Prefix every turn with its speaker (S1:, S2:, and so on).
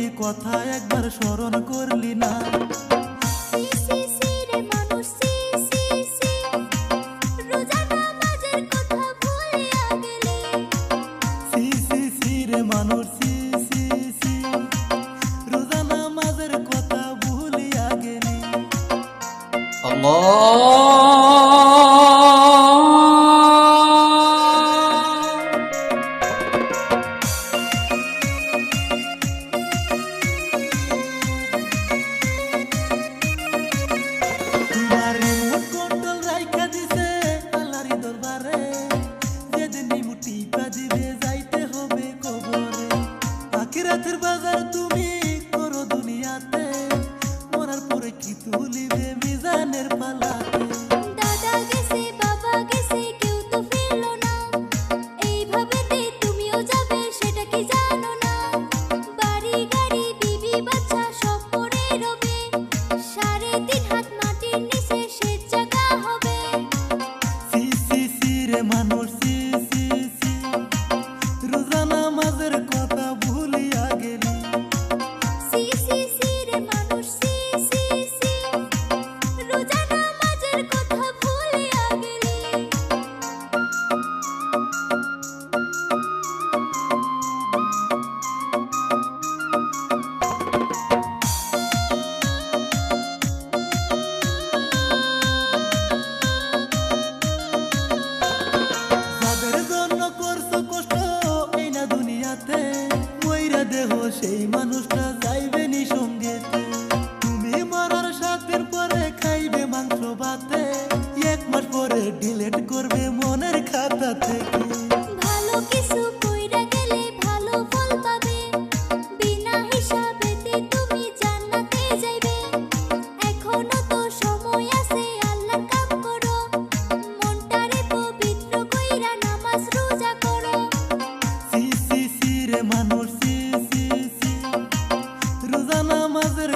S1: এই কথা একবার স্মরণ করলি না। Allah কি তুলিবে
S2: মিজানের পালাতে মাটির নিচে মানুষ রোজানা মাঝের কথা
S1: দুনিয়াতে মইরা দেহ, সেই মানুষটা যাইবে নি সঙ্গে তুমি মরার সাথের পরে খাইবে মাংস ভাতে। এক মাস পরে ডিলেট করবে মনের খাতা থেকে। Rosanur si si si Rozana mazır